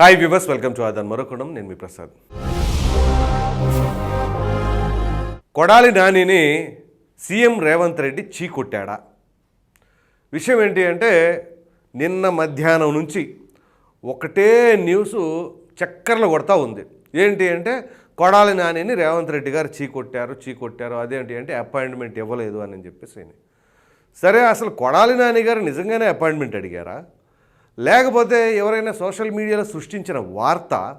Hi viewers welcome to ఆదాన్ మరొకడం నేను మీ ప్రసాద్ కొడాలి నానిని సీఎం రేవంత్ రెడ్డి చీకొట్టాడా విషయం ఏంటి అంటే నిన్న మధ్యాహ్నం నుంచి ఒకటే న్యూస్ చక్కర్లు కొడతా ఉంది ఏంటి అంటే కొడాలి నానిని రేవంత్ రెడ్డి గారు చీకొట్టారు చీకొట్టారు అదేంటి అంటే అపాయింట్మెంట్ ఇవ్వలేదు అని చెప్పేసి సరే అసలు కొడాలి నాని గారు నిజంగానే అపాయింట్మెంట్ అడిగారా లేకపోతే ఎవరైనా సోషల్ మీడియాలో సృష్టించిన వార్త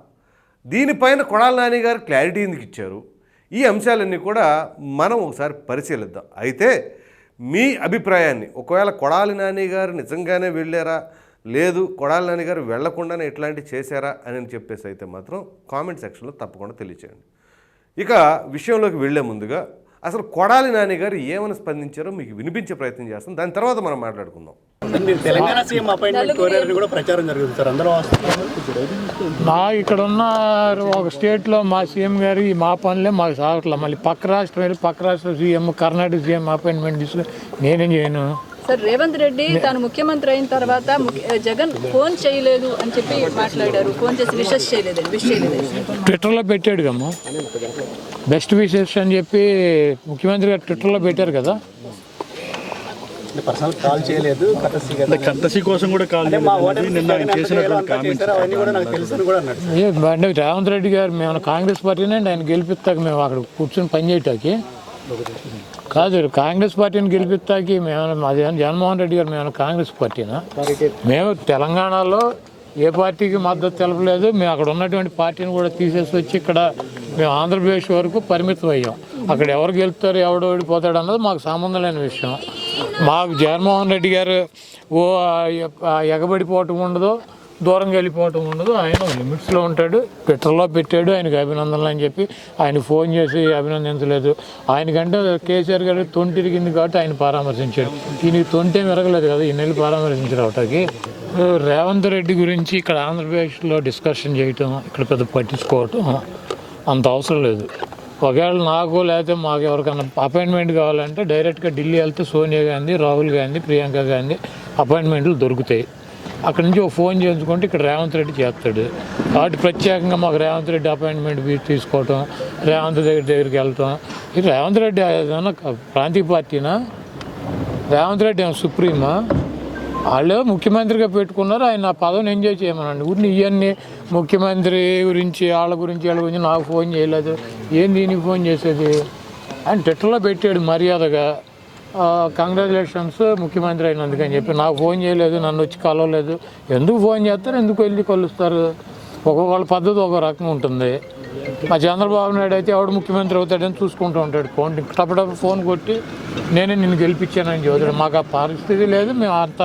దీనిపైన కొడాలి నాని గారు క్లారిటీ ఎందుకు ఇచ్చారు? ఈ అంశాలన్నీ కూడా మనం ఒకసారి పరిశీలిద్దాం. అయితే మీ అభిప్రాయాన్ని ఒకవేళ కొడాలి నాని గారు నిజంగానే వెళ్ళారా? లేదు కొడాలి నాని గారు వెళ్ళకుండానే ఇట్లాంటివి చేశారా? అని చెప్పేసి అయితే మాత్రం కామెంట్ సెక్షన్లో తప్పకుండా తెలియచేయండి. ఇక విషయంలోకి వెళ్ళే ముందుగా అసలు కొడాలి నాని గారు ఏమని స్పందించారో మీకు వినిపించే ప్రయత్నం చేస్తాం. దాని తర్వాత మనం మాట్లాడుకుందాం. మీరు తెలంగాణ సీఎం అపాయింట్మెంట్ కోరారని కూడా ప్రచారం జరుగుతుంది సార్. అందరూ నా ఇక్కడ ఉన్న ఒక స్టేట్లో మా సీఎం గారు మా పనులే మాకు సాగట్లే. మళ్ళీ పక్క రాష్ట్రం వెళ్ళి పక్క రాష్ట్ర సీఎం కర్ణాటక సీఎం అపాయింట్మెంట్ తీసుకుని నేనేం చేయను? సార్ రేవంత్ రెడ్డి తాను ముఖ్యమంత్రి అయిన తర్వాత జగన్ ఫోన్ చేయలేదు అని చెప్పి మాట్లాడారు. ఫోన్ చేసి విషెస్ చేయలేదు విష్ చేయలేదు ట్విట్టర్లో పెట్టాడు కమ్మ బెస్ట్ విషెస్ అని చెప్పి ముఖ్యమంత్రి గారు ట్విట్టర్లో పెట్టారు కదా. పర్సనల్ కాల్ చేయలేదు కోసం కూడా కాల్ అంటే రేవంత్ రెడ్డి గారు మేము కాంగ్రెస్ పార్టీనే ఆయన గెలిపిస్తాక మేము అక్కడ కూర్చొని పని చేయటానికి. కాదు కాంగ్రెస్ పార్టీని గెలిపిస్తాకి మేము అది జగన్మోహన్ రెడ్డి గారు మేము కాంగ్రెస్ పార్టీనా? మేము తెలంగాణలో ఏ పార్టీకి మద్దతు తెలపలేదు మేము అక్కడ ఉన్నటువంటి పార్టీని కూడా తీసేసి వచ్చి ఇక్కడ మేము ఆంధ్రప్రదేశ్ వరకు పరిమితం అయ్యాం. అక్కడ ఎవరు గెలుస్తారు ఎవడు ఓడిపోతాడు అన్నది మాకు సంబంధం లేని విషయం. మాకు జగన్మోహన్ రెడ్డి గారు ఓ ఎగబడిపోవటం ఉండదు దూరంగా వెళ్ళిపోవటం ఉండదు. ఆయన లిమిట్స్లో ఉంటాడు ట్విట్టర్లో పెట్టాడు ఆయనకు అభినందనలు అని చెప్పి ఆయన ఫోన్ చేసి అభినందించలేదు. ఆయనకంటే కేసీఆర్ గారు తొంటిరిగింది కాబట్టి ఆయన పరామర్శించాడు. ఈయనకి తొంటే మెరగలేదు కదా ఈ నెల పరామర్శించారు అవటానికి రేవంత్ రెడ్డి గురించి ఇక్కడ ఆంధ్రప్రదేశ్లో డిస్కషన్ చేయటం ఇక్కడ పెద్ద పట్టించుకోవటం అంత అవసరం లేదు. ఒకవేళ నాకు లేకపోతే మాకు ఎవరికైనా అపాయింట్మెంట్ కావాలంటే డైరెక్ట్గా ఢిల్లీ వెళ్తే సోనియా గాంధీ రాహుల్ గాంధీ ప్రియాంక గాంధీ అపాయింట్మెంట్లు దొరుకుతాయి. అక్కడి నుంచి ఒక ఫోన్ చేయించుకుంటే ఇక్కడ రేవంత్ రెడ్డి చేస్తాడు. కాబట్టి ప్రత్యేకంగా మాకు రేవంత్ రెడ్డి అపాయింట్మెంట్ తీసుకోవటం రేవంత్ దగ్గర దగ్గరికి వెళ్ళటం. ఇది రేవంత్ రెడ్డి ఏదైనా ప్రాంతీయ పార్టీనా? రేవంత్ రెడ్డి ఏమో సుప్రీమా? వాళ్ళు ముఖ్యమంత్రిగా పెట్టుకున్నారు ఆయన ఆ పదవిని ఎంజాయ్ చేయమనండి. ఊరిని ఇవన్నీ ముఖ్యమంత్రి గురించి వాళ్ళ గురించి వాళ్ళ గురించి నాకు ఫోన్ చేయలేదు. ఏం దీనికి ఫోన్ చేసేది? ఆయన ట్విట్టర్లో పెట్టాడు మర్యాదగా. కంగ్రాచులేషన్స్ ముఖ్యమంత్రి అయినందుకని చెప్పి. నాకు ఫోన్ చేయలేదు నన్ను వచ్చి కలవలేదు. ఎందుకు ఫోన్ చేస్తారు? ఎందుకు వెళ్ళి కలుస్తారు? ఒక్కొక్కళ్ళ పద్ధతి ఒక రకం ఉంటుంది. మా చంద్రబాబు నాయుడు అయితే ఎవడు ముఖ్యమంత్రి అవుతాడని చూసుకుంటూ ఉంటాడు ఫోన్. టపటప్పుడు ఫోన్ కొట్టి నేనే నిన్ను గెలిపించానని చదువుతాడు మాకు ఆ పరిస్థితి లేదు మేము అంత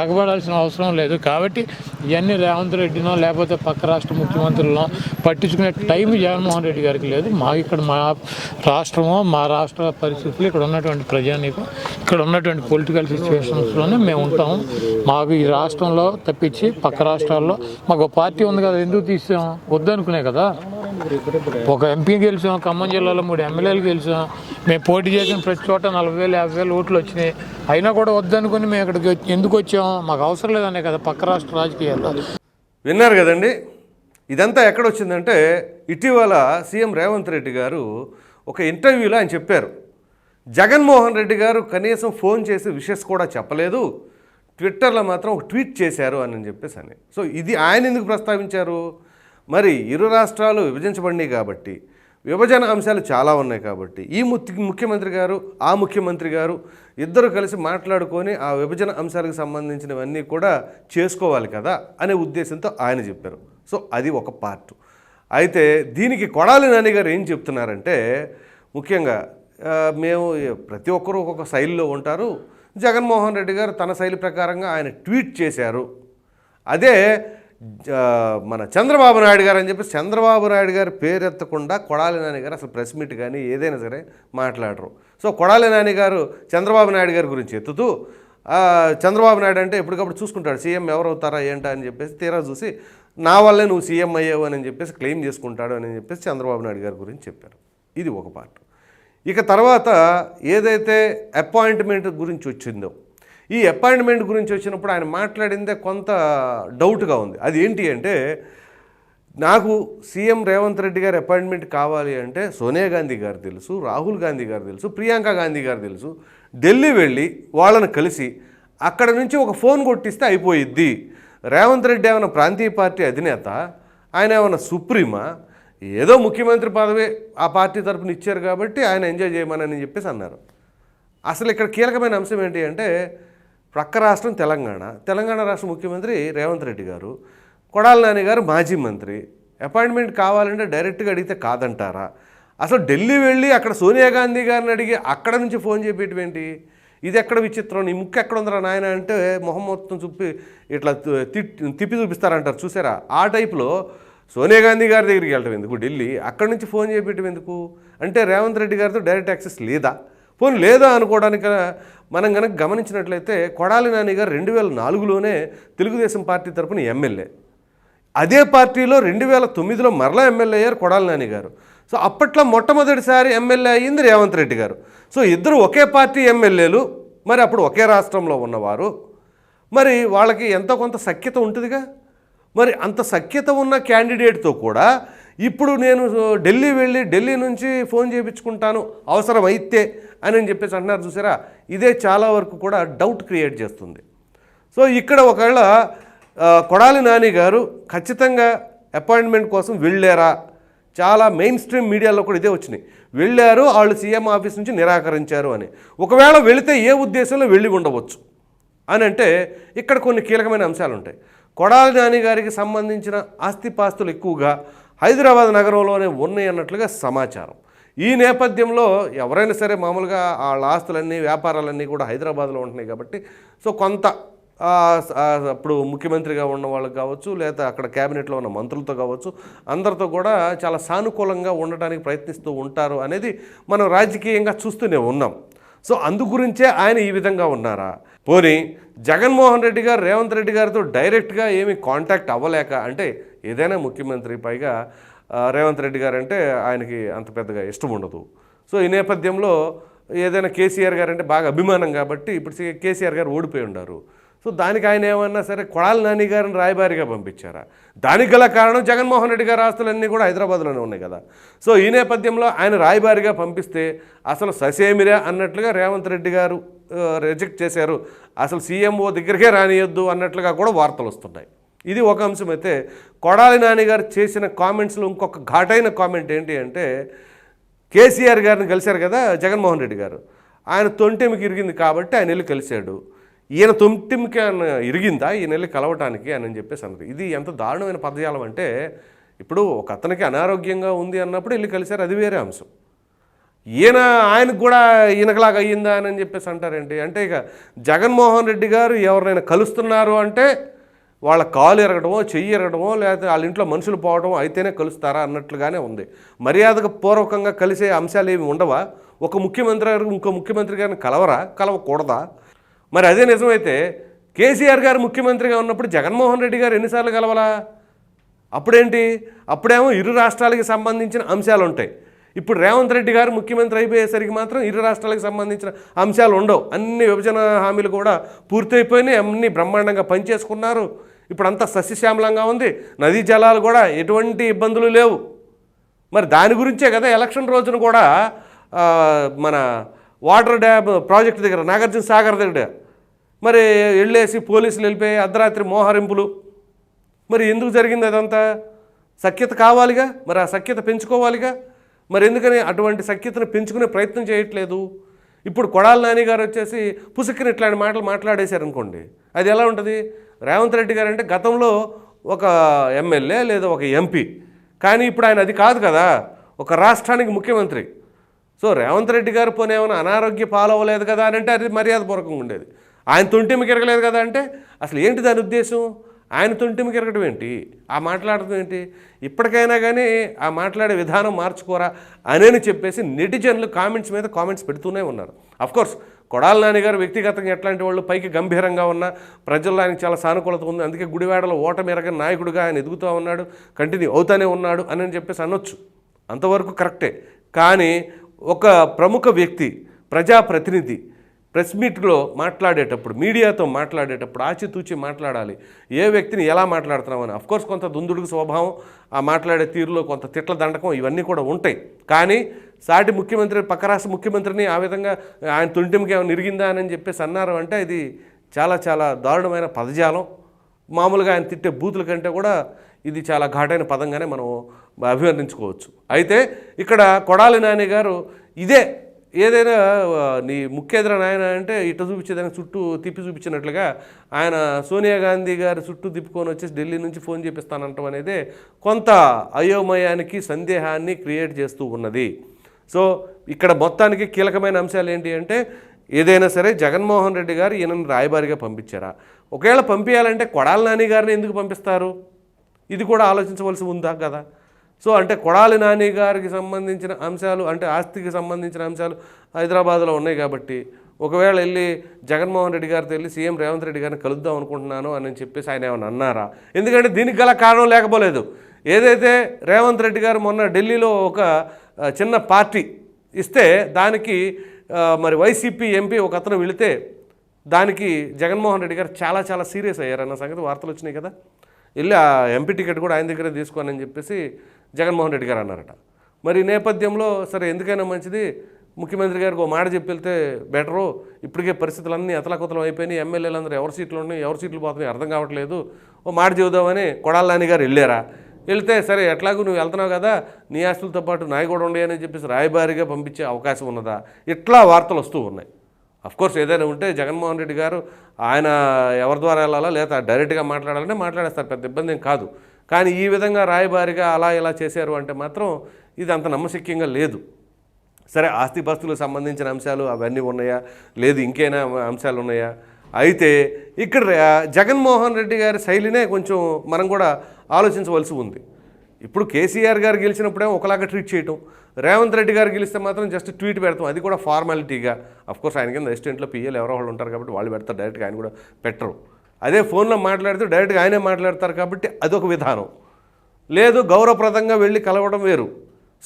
ఎగబడాల్సిన అవసరం లేదు. కాబట్టి ఇవన్నీ రేవంత్ రెడ్డినో లేకపోతే పక్క రాష్ట్ర ముఖ్యమంత్రులను పట్టించుకునే టైం జగన్మోహన్ రెడ్డి గారికి లేదు. మాకు ఇక్కడ మా రాష్ట్రము మా రాష్ట్ర పరిస్థితులు ఇక్కడ ఉన్నటువంటి ప్రజానీకం ఇక్కడ ఉన్నటువంటి పొలిటికల్ సిచ్యువేషన్స్లోనే మేము ఉంటాము. మాకు ఈ రాష్ట్రంలో తప్పించి పక్క రాష్ట్రాల్లో మాకు ఒక పార్టీ ఉంది కదా ఎందుకు తీసాం? వద్దనుకునే కదా. ఒక ఎంపీ గెలిచాం ఖమ్మం జిల్లాలో మూడు ఎమ్మెల్యేలు గెలిచాం. మేము పోటీ చేసిన ప్రతి చోట నలభై వేలు యాభై వేలు ఓట్లు వచ్చినాయి. అయినా కూడా వద్దనుకుని మేము ఇక్కడికి ఎందుకు వచ్చాం? మాకు అవసరం లేదనే కదా పక్క రాష్ట్ర రాజకీయాల్లో. విన్నారు కదండి ఇదంతా ఎక్కడొచ్చిందంటే ఇటీవల సీఎం రేవంత్ రెడ్డి గారు ఒక ఇంటర్వ్యూలో ఆయన చెప్పారు. జగన్మోహన్ రెడ్డి గారు కనీసం ఫోన్ చేసి విషెస్ కూడా చెప్పలేదు. ట్విట్టర్లో మాత్రం ఒక ట్వీట్ చేశారు అని చెప్పేసి అని. సో ఇది ఆయన ఎందుకు ప్రస్తావించారు? మరి ఇరు రాష్ట్రాలు విభజించబడినాయి కాబట్టి విభజన అంశాలు చాలా ఉన్నాయి కాబట్టి ఈ ముఖ్యమంత్రి గారు ఆ ముఖ్యమంత్రి గారు ఇద్దరు కలిసి మాట్లాడుకొని ఆ విభజన అంశాలకు సంబంధించినవన్నీ కూడా చేసుకోవాలి కదా అనే ఉద్దేశంతో ఆయన చెప్పారు. సో అది ఒక పార్ట్. అయితే దీనికి కొడాలి నాని గారు ఏం చెప్తున్నారంటే ముఖ్యంగా మేము ప్రతి ఒక్కరూ ఒక్కొక్క శైలిలో ఉంటారు. జగన్మోహన్ రెడ్డి గారు తన శైలి ప్రకారంగా ఆయన ట్వీట్ చేశారు. అదే మన చంద్రబాబు నాయుడు గారు అని చెప్పి చంద్రబాబు నాయుడు గారి పేరెత్తకుండా కొడాలి నాని గారు అసలు ప్రెస్ మీట్ కానీ ఏదైనా సరే మాట్లాడరు. సో కొడాలి నాని గారు చంద్రబాబు నాయుడు గారి గురించి ఎత్తుతూ చంద్రబాబు నాయుడు అంటే ఎప్పటికప్పుడు చూసుకుంటాడు సీఎం ఎవరవుతారా ఏంటా అని చెప్పేసి తీరా చూసి నా వల్లే నువ్వు సీఎం అయ్యావు అని చెప్పేసి క్లెయిమ్ చేసుకుంటాడు అని చెప్పేసి చంద్రబాబు నాయుడు గారి గురించి చెప్పారు. ఇది ఒక పార్ట్. ఇక తర్వాత ఏదైతే అపాయింట్మెంట్ గురించి వచ్చిందో ఈ అపాయింట్మెంట్ గురించి వచ్చినప్పుడు ఆయన మాట్లాడిందే కొంత డౌట్గా ఉంది. అది ఏంటి అంటే నాకు సీఎం రేవంత్ రెడ్డి గారి అపాయింట్మెంట్ కావాలి అంటే సోనియా గాంధీ గారు తెలుసు రాహుల్ గాంధీ గారు తెలుసు ప్రియాంక గాంధీ గారు తెలుసు. ఢిల్లీ వెళ్ళి వాళ్ళని కలిసి అక్కడ నుంచి ఒక ఫోన్ కొట్టిస్తే అయిపోయిద్ది. రేవంత్ రెడ్డి ఏమైనా ప్రాంతీయ పార్టీ అధినేత ఆయన ఏమైనా సుప్రీమా? ఏదో ముఖ్యమంత్రి పదవి ఆ పార్టీ తరఫున ఇచ్చారు కాబట్టి ఆయన ఎంజాయ్ చేయమని చెప్పేసి అన్నారు. అసలు ఇక్కడ కీలకమైన అంశం ఏంటి అంటే ప్రక్క రాష్ట్రం తెలంగాణ. తెలంగాణ రాష్ట్ర ముఖ్యమంత్రి రేవంత్ రెడ్డి గారు కొడాల నాని గారు మాజీ మంత్రి. అపాయింట్మెంట్ కావాలంటే డైరెక్ట్గా అడిగితే కాదంటారా? అసలు ఢిల్లీ వెళ్ళి అక్కడ సోనియా గాంధీ గారిని అడిగి అక్కడ నుంచి ఫోన్ చేయటం ఇది ఎక్కడ విచిత్రం? నీ ముక్కు ఎక్కడ ఉందిరా నాయన అంటే మొహం మొత్తం చూపి ఇట్లా తిప్పి చూపిస్తారంటారు. చూసారా? ఆ టైప్లో సోనియా గాంధీ గారి దగ్గరికి వెళ్ళటం ఎందుకు? ఢిల్లీ అక్కడి నుంచి ఫోన్ చేయటం ఎందుకు? అంటే రేవంత్ రెడ్డి గారితో డైరెక్ట్ యాక్సెస్ లేదా? పోనీ లేదా అనుకోవడానికి మనం కనుక గమనించినట్లయితే కొడాలి నాని గారు రెండు వేల నాలుగులోనే తెలుగుదేశం పార్టీ తరపున ఎమ్మెల్యే. అదే పార్టీలో రెండు వేల తొమ్మిదిలో మరలా ఎమ్మెల్యే అయ్యారు కొడాలి నాని గారు. సో అప్పట్లో మొట్టమొదటిసారి ఎమ్మెల్యే అయ్యింది రేవంత్ రెడ్డి గారు. సో ఇద్దరు ఒకే పార్టీ ఎమ్మెల్యేలు మరి అప్పుడు ఒకే రాష్ట్రంలో ఉన్నవారు. మరి వాళ్ళకి ఎంతో కొంత సఖ్యత ఉంటుందిగా? మరి అంత సఖ్యత ఉన్న క్యాండిడేట్తో కూడా ఇప్పుడు నేను ఢిల్లీ వెళ్ళి ఢిల్లీ నుంచి ఫోన్ చేయించుకుంటాను అవసరం అయితే అని చెప్పేసి అంటున్నారు చూసారా? ఇదే చాలా వరకు కూడా డౌట్ క్రియేట్ చేస్తుంది. సో ఇక్కడ ఒకవేళ కొడాలి నాని గారు ఖచ్చితంగా అపాయింట్మెంట్ కోసం వెళ్ళారా? చాలా మెయిన్ స్ట్రీమ్ మీడియాలో కూడా ఇదే వచ్చినాయి. వెళ్ళారు వాళ్ళు సీఎం ఆఫీస్ నుంచి నిరాకరించారు అని. ఒకవేళ వెళితే ఏ ఉద్దేశంలో వెళ్ళి ఉండవచ్చు? అని అంటే ఇక్కడ కొన్ని కీలకమైన అంశాలు ఉంటాయి. కొడాలి నాని గారికి సంబంధించిన ఆస్తిపాస్తులు ఎక్కువగా హైదరాబాద్ నగరంలోనే ఉన్నాయి అన్నట్లుగా సమాచారం. ఈ నేపథ్యంలో ఎవరైనా సరే మామూలుగా వాళ్ళ ఆస్తులన్నీ వ్యాపారాలన్నీ కూడా హైదరాబాద్లో ఉంటున్నాయి కాబట్టి సో కొంత అప్పుడు ముఖ్యమంత్రిగా ఉన్న వాళ్ళకి కావచ్చు లేదా అక్కడ క్యాబినెట్లో ఉన్న మంత్రులతో కావచ్చు అందరితో కూడా చాలా సానుకూలంగా ఉండటానికి ప్రయత్నిస్తూ ఉంటారు అనేది మనం రాజకీయంగా చూస్తూనే ఉన్నాం. సో అందు గురించే ఆయన ఈ విధంగా ఉన్నారా? పోనీ జగన్మోహన్ రెడ్డి గారు రేవంత్ రెడ్డి గారితో డైరెక్ట్గా ఏమి కాంటాక్ట్ అవ్వలేక అంటే ఏదైనా ముఖ్యమంత్రి పైగా రేవంత్ రెడ్డి గారు అంటే ఆయనకి అంత పెద్దగా ఇష్టం ఉండదు. సో ఈ నేపథ్యంలో ఏదైనా కేసీఆర్ గారు అంటే బాగా అభిమానం కాబట్టి ఇప్పుడు కేసీఆర్ గారు ఓడిపోయి ఉన్నారు సో దానికి ఆయన ఏమన్నా సరే కొడాలి నాని గారిని రాయబారిగా పంపించారా? దానికి గల కారణం జగన్మోహన్ రెడ్డి గారి ఆస్తులన్నీ కూడా హైదరాబాద్లోనే ఉన్నాయి కదా. సో ఈ నేపథ్యంలో ఆయన రాయబారిగా పంపిస్తే అసలు ససేమిరా అన్నట్లుగా రేవంత్ రెడ్డి గారు రిజెక్ట్ చేశారు. అసలు సీఎంఓ దగ్గరికే రానియొద్దు అన్నట్లుగా కూడా వార్తలు వస్తున్నాయి. ఇది ఒక అంశం అయితే కొడాలి నాని గారు చేసిన కామెంట్స్లో ఇంకొక ఘాటైన కామెంట్ ఏంటి అంటే కేసీఆర్ గారిని కలిశారు కదా జగన్మోహన్ రెడ్డి గారు. ఆయన తొంటెమికి ఇరిగింది కాబట్టి ఆయన వెళ్ళి కలిశాడు. ఈయన తొంటెమికి ఆయన ఇరిగిందా? ఈయన వెళ్ళి కలవటానికి అని చెప్పేసి అన్నది ఇది ఎంత దారుణమైన పదజాలం అంటే ఇప్పుడు ఒక అతనికి అనారోగ్యంగా ఉంది అన్నప్పుడు వెళ్ళి కలిశారు. అది వేరే అంశం. ఈయన ఆయనకు కూడా ఈయనకలాగా అయ్యిందా అని చెప్పేసి అంటారేంటి? అంటే ఇక జగన్మోహన్ రెడ్డి గారు ఎవరినైనా కలుస్తున్నారు అంటే వాళ్ళ కాలు ఎరగడమో చెయ్యి ఎరగడమో లేకపోతే వాళ్ళ ఇంట్లో మనుషులు పోవడమో అయితేనే కలుస్తారా అన్నట్లుగానే ఉంది. మర్యాదకు పూర్వకంగా కలిసే అంశాలు ఏమి ఉండవా? ఒక ముఖ్యమంత్రి గారు ఇంకో ముఖ్యమంత్రి గారిని కలవరా? కలవకూడదా? మరి అదే నిజమైతే కేసీఆర్ గారు ముఖ్యమంత్రిగా ఉన్నప్పుడు జగన్మోహన్ రెడ్డి గారు ఎన్నిసార్లు కలవలా? అప్పుడేంటి? అప్పుడేమో ఇరు రాష్ట్రాలకి సంబంధించిన అంశాలు ఉంటాయి. ఇప్పుడు రేవంత్ రెడ్డి గారు ముఖ్యమంత్రి అయిపోయేసరికి మాత్రం ఇరు రాష్ట్రాలకు సంబంధించిన అంశాలు ఉండవు. అన్ని విభజన హామీలు కూడా పూర్తయిపోయినాయి. అన్ని బ్రహ్మాండంగా పనిచేసుకున్నారు. ఇప్పుడు అంతా సస్యశ్యామలంగా ఉంది. నదీ జలాలు కూడా ఎటువంటి ఇబ్బందులు లేవు. మరి దాని గురించే కదా ఎలక్షన్ రోజున కూడా మన వాటర్ డ్యామ్ ప్రాజెక్ట్ దగ్గర నాగార్జున సాగర్ దగ్గర. మరి వెళ్ళేసి పోలీసులు వెళ్ళిపోయి అర్ధరాత్రి మోహరింపులు. మరి ఎందుకు జరిగింది అదంతా? సఖ్యత కావాలిగా? మరి ఆ సఖ్యత పెంచుకోవాలిగా? మరి ఎందుకని అటువంటి సఖ్యతను పెంచుకునే ప్రయత్నం చేయట్లేదు? ఇప్పుడు కొడాల నాని గారు వచ్చేసి పుసుక్కుని ఇట్లాంటి మాటలు మాట్లాడేశారు అనుకోండి అది ఎలా ఉంటుంది? రేవంత్ రెడ్డి గారు అంటే గతంలో ఒక ఎమ్మెల్యే లేదా ఒక ఎంపీ. కానీ ఇప్పుడు ఆయన అది కాదు కదా. ఒక రాష్ట్రానికి ముఖ్యమంత్రి. సో రేవంత్ రెడ్డి గారు పోనీ ఏమైనా అనారోగ్య పాలవ్వలేదు కదా అని అంటే అది మర్యాదపూర్వకంగా ఉండేది. ఆయన తొంటిమి కిరగలేదు కదా అంటే అసలు ఏంటి దాని ఉద్దేశం? ఆయన తొంటిమి కిరగడం ఏంటి? ఆ మాట్లాడటం ఏంటి? ఇప్పటికైనా కానీ ఆ మాట్లాడే విధానం మార్చుకోరా అనేని చెప్పేసి నెటిజన్లు కామెంట్స్ మీద కామెంట్స్ పెడుతూనే ఉన్నారు. అఫ్కోర్స్ కొడాల నాన్నగారు వ్యక్తిగతంగా ఎట్లాంటి వాళ్ళు పైకి గంభీరంగా ఉన్న ప్రజల్లో ఆయనకు చాలా సానుకూలత ఉంది. అందుకే గుడివాడలో ఓటమి నాయకుడిగా ఆయన ఎదుగుతూ ఉన్నాడు కంటిన్యూ అవుతానే ఉన్నాడు అని చెప్పేసి అనొచ్చు. అంతవరకు కరెక్టే. కానీ ఒక ప్రముఖ వ్యక్తి ప్రజాప్రతినిధి ప్రెస్ మీట్లో మాట్లాడేటప్పుడు మీడియాతో మాట్లాడేటప్పుడు ఆచితూచి మాట్లాడాలి. ఏ వ్యక్తిని ఎలా మాట్లాడుతున్నామని అఫ్కోర్స్ కొంత దుందుడుకు స్వభావం ఆ మాట్లాడే తీరులో కొంత తిట్ల దండకం ఇవన్నీ కూడా ఉంటాయి. కానీ సాటి ముఖ్యమంత్రి పక్క రాష్ట్ర ముఖ్యమంత్రిని ఆ విధంగా ఆయన తుంటిమికి ఏమైనా నిరిగిందా అని చెప్పేసి అన్నారు అంటే ఇది చాలా చాలా దారుణమైన పదజాలం. మామూలుగా ఆయన తిట్టే బూతుల కంటే కూడా ఇది చాలా ఘాటైన పదంగానే మనం అభివర్ణించుకోవచ్చు. అయితే ఇక్కడ కొడాలి నాని గారు ఇదే ఏదైనా నీ ముఖ్యేంద్ర ఆయన అంటే ఇట చూపించేదానికి చుట్టూ తిప్పి చూపించినట్లుగా ఆయన సోనియా గాంధీ గారి చుట్టూ తిప్పుకొని వచ్చేసి ఢిల్లీ నుంచి ఫోన్ చేపిస్తానంటాం అనేది కొంత అయోమయానికి సందేహాన్ని క్రియేట్ చేస్తూ ఉన్నది. సో ఇక్కడ మొత్తానికి కీలకమైన అంశాలు ఏంటి అంటే ఏదైనా సరే జగన్మోహన్ రెడ్డి గారు ఈయనను రాయబారిగా పంపించారా? ఒకవేళ పంపించాలంటే కొడాల నాని గారిని ఎందుకు పంపిస్తారు? ఇది కూడా ఆలోచించవలసి ఉందా కదా? సో అంటే కొడాలి నాని గారికి సంబంధించిన అంశాలు అంటే ఆస్తికి సంబంధించిన అంశాలు హైదరాబాద్లో ఉన్నాయి కాబట్టి ఒకవేళ వెళ్ళి జగన్మోహన్ రెడ్డి గారితో వెళ్ళి సీఎం రేవంత్ రెడ్డి గారిని కలుద్దాం అనుకుంటున్నాను అని చెప్పేసి ఆయన ఏమైనా అన్నారా? ఎందుకంటే దీనికి గల కారణం లేకపోలేదు. ఏదైతే రేవంత్ రెడ్డి గారు మొన్న ఢిల్లీలో ఒక చిన్న పార్టీ ఇస్తే దానికి మరి వైసీపీ ఎంపీ ఒక అతను వెళితే దానికి జగన్మోహన్ రెడ్డి గారు చాలా చాలా సీరియస్ అయ్యారన్న సంగతి వార్తలు వచ్చినాయి కదా. వెళ్ళి ఆ ఎంపీ టికెట్ కూడా ఆయన దగ్గరే తీసుకోనని చెప్పేసి జగన్మోహన్ రెడ్డి గారు అన్నారట. మరి నేపథ్యంలో సరే ఎందుకైనా మంచిది ముఖ్యమంత్రి గారికి ఒక మాట చెప్పి వెళ్తే బెటరు. ఇప్పటికే పరిస్థితులన్నీ అతలకుతలం అయిపోయినాయి. ఎమ్మెల్యేలందరూ ఎవరి సీట్లు ఉన్నాయి ఎవరి సీట్లు పోతున్నాయి అర్థం కావట్లేదు. ఓ మాట చెబుదామని కొడాల నాని గారు వెళ్ళారా? వెళ్తే సరే ఎట్లాగూ నువ్వు వెళ్తున్నావు కదా నీ ఆస్తులతో పాటు నాయి కూడా ఉండే అని చెప్పేసి రాయబారిగా పంపించే అవకాశం ఉన్నదా? ఇట్లా వార్తలు వస్తూ ఉన్నాయి. కోర్స్ ఏదైనా ఉంటే జగన్మోహన్ రెడ్డి గారు ఆయన ఎవరి ద్వారా వెళ్ళాలా లేదా డైరెక్ట్గా మాట్లాడాలంటే మాట్లాడేస్తారు. పెద్ద ఇబ్బంది ఏం కాదు. కానీ ఈ విధంగా రాయబారిగా అలా ఇలా చేశారు అంటే మాత్రం ఇది అంత నమ్మశక్యంగా లేదు. సరే ఆస్తిపాస్తులకు సంబంధించిన అంశాలు అవన్నీ ఉన్నాయా? లేదు ఇంకేనా అంశాలు ఉన్నాయా? అయితే ఇక్కడ జగన్మోహన్ రెడ్డి గారి శైలినే కొంచెం మనం కూడా ఆలోచించవలసి ఉంది. ఇప్పుడు కేసీఆర్ గారు గెలిచినప్పుడే ఒకలాగా ట్రీట్ చేయటం. రేవంత్ రెడ్డి గారు గెలిస్తే మాత్రం జస్ట్ ట్వీట్ పెడతాం. అది కూడా ఫార్మాలిటీగా అఫ్కోర్స్ ఆయన కింద అసిస్టెంట్లో పిఎల్ ఎవరో వాళ్ళు ఉంటారు కాబట్టి వాళ్ళు పెడతారు. డైరెక్ట్గా ఆయన కూడా పెట్టరు. అదే ఫోన్లో మాట్లాడితే డైరెక్ట్గా ఆయనే మాట్లాడతారు కాబట్టి అదొక విధానం. లేదు గౌరవప్రదంగా వెళ్ళి కలవడం వేరు.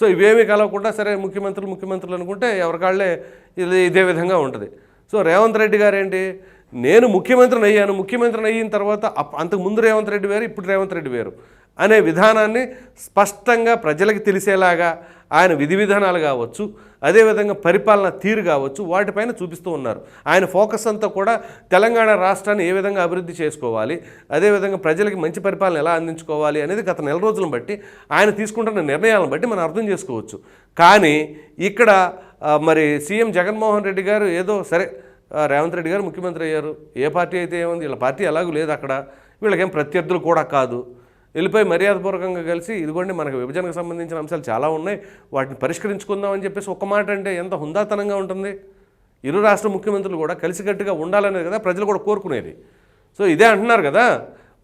సో ఇవేమీ కలవకుండా సరే ముఖ్యమంత్రులు ముఖ్యమంత్రులు అనుకుంటే ఎవరికాళ్ళే ఇది ఇదే విధంగా ఉంటుంది. సో రేవంత్ రెడ్డి గారు ఏంటి నేను ముఖ్యమంత్రిని అయ్యాను. ముఖ్యమంత్రిని అయిన తర్వాత అప్- అంతకు ముందు రేవంత్ రెడ్డి వేరు ఇప్పుడు రేవంత్ రెడ్డి వేరు అనే విధానాన్ని స్పష్టంగా ప్రజలకు తెలిసేలాగా ఆయన విధి విధానాలు కావచ్చు. అదేవిధంగా పరిపాలన తీరు కావచ్చు వాటిపైన చూపిస్తూ ఉన్నారు. ఆయన ఫోకస్ అంతా కూడా తెలంగాణ రాష్ట్రాన్ని ఏ విధంగా అభివృద్ధి చేసుకోవాలి అదేవిధంగా ప్రజలకి మంచి పరిపాలన ఎలా అందించుకోవాలి అనేది గత నెల రోజులను బట్టి ఆయన తీసుకుంటున్న నిర్ణయాలను బట్టి మనం అర్థం చేసుకోవచ్చు. కానీ ఇక్కడ మరి సీఎం జగన్మోహన్ రెడ్డి గారు ఏదో సరే రేవంత్ రెడ్డి గారు ముఖ్యమంత్రి అయ్యారు ఏ పార్టీ అయితే ఏముంది వీళ్ళ పార్టీ ఎలాగూ లేదు అక్కడ వీళ్ళకేం ప్రత్యర్థులు కూడా కాదు. వెళ్ళిపోయి మర్యాదపూర్వకంగా కలిసి ఇదిగోండి మనకు విభజనకు సంబంధించిన అంశాలు చాలా ఉన్నాయి వాటిని పరిష్కరించుకుందాం అని చెప్పేసి ఒక్క మాట అంటే ఎంత హుందాతనంగా ఉంటుంది. ఇరు రాష్ట్ర ముఖ్యమంత్రులు కూడా కలిసికట్టుగా ఉండాలనేది కదా ప్రజలు కూడా కోరుకునేది. సో ఇదే అంటున్నారు కదా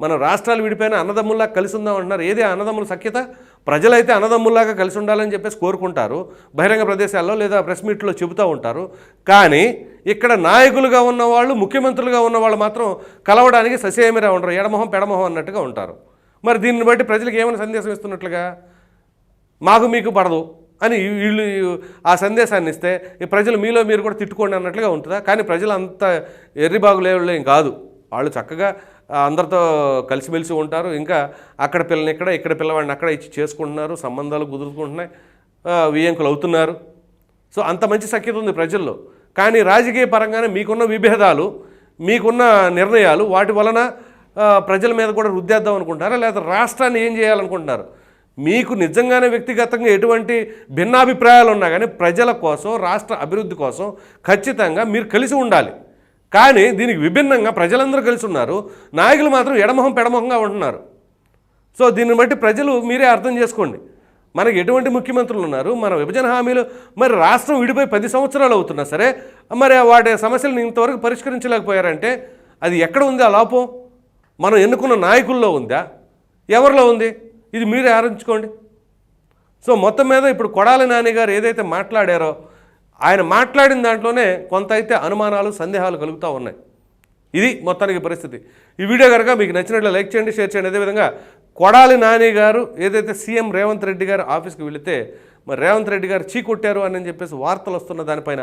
మన రాష్ట్రాలు విడిపోయిన అన్నదమ్ముల్లా కలిసి ఉందాం అంటున్నారు. ఏదే అన్నదమ్ముల సఖ్యత? ప్రజలైతే అన్నదమ్ముల్లాగా కలిసి ఉండాలని చెప్పేసి కోరుకుంటారు. బహిరంగ ప్రదేశాల్లో లేదా ప్రెస్ మీట్లో చెబుతూ ఉంటారు. కానీ ఇక్కడ నాయకులుగా ఉన్న వాళ్ళు ముఖ్యమంత్రులుగా ఉన్న వాళ్ళు మాత్రం కలవడానికి ససేమిరా ఉండరు. ఎడమొహం పెడమొహం అన్నట్టుగా ఉంటారు. మరి దీన్ని బట్టి ప్రజలకు ఏమైనా సందేశం ఇస్తున్నట్లుగా? మాకు మీకు పడదు అని వీళ్ళు ఆ సందేశాన్ని ఇస్తే ఈ ప్రజలు మీలో మీరు కూడా తిట్టుకోండి అన్నట్లుగా ఉంటుందా? కానీ ప్రజలు అంత ఎర్రిబాగు లేవులేం కాదు. వాళ్ళు చక్కగా అందరితో కలిసిమెలిసి ఉంటారు. ఇంకా అక్కడ పిల్లని ఇక్కడ ఇక్కడ పిల్లవాడిని అక్కడ ఇచ్చి చేసుకుంటున్నారు. సంబంధాలు కుదురుకుంటున్నాయి వియంకులు అవుతున్నారు. సో అంత మంచి సఖ్యత ఉంది ప్రజల్లో. కానీ రాజకీయ పరంగానే మీకున్న విభేదాలు మీకున్న నిర్ణయాలు వాటి వలన ప్రజల మీద కూడా రుద్దేద్దాం అనుకుంటారా? లేదా రాష్ట్రాన్ని ఏం చేయాలనుకుంటున్నారు? మీకు నిజంగానే వ్యక్తిగతంగా ఎటువంటి భిన్నాభిప్రాయాలు ఉన్నా కానీ ప్రజల కోసం రాష్ట్ర అభివృద్ధి కోసం ఖచ్చితంగా మీరు కలిసి ఉండాలి. కానీ దీనికి విభిన్నంగా ప్రజలందరూ కలిసి ఉన్నారు. నాయకులు మాత్రం ఎడమొహం పెడమొహంగా ఉంటున్నారు. సో దీన్ని బట్టి ప్రజలు మీరే అర్థం చేసుకోండి. మనకి ఎటువంటి ముఖ్యమంత్రులు ఉన్నారు? మన విభజన హామీలు మరి రాష్ట్రం విడిపోయి పది సంవత్సరాలు అవుతున్నా సరే మరి వాటి సమస్యలను ఇంతవరకు పరిష్కరించలేకపోయారంటే అది ఎక్కడ ఉంది ఆ లోపం? మనం ఎన్నుకున్న నాయకుల్లో ఉందా? ఎవరిలో ఉంది? ఇది మీరే ఆరంచుకోండి సో మొత్తం మీద ఇప్పుడు కొడాలి నాని గారు ఏదైతే మాట్లాడారో ఆయన మాట్లాడిన దాంట్లోనే కొంత అయితే అనుమానాలు సందేహాలు కలుగుతూ ఉన్నాయి. ఇది మొత్తానికి పరిస్థితి. ఈ వీడియో కనుక మీకు నచ్చినట్లు లైక్ చేయండి షేర్ చేయండి. అదేవిధంగా కొడాలి నాని గారు ఏదైతే సీఎం రేవంత్ రెడ్డి గారు ఆఫీస్కి వెళితే మరి రేవంత్ రెడ్డి గారు చీ కొట్టారు అని చెప్పేసి వార్తలు వస్తున్న దానిపైన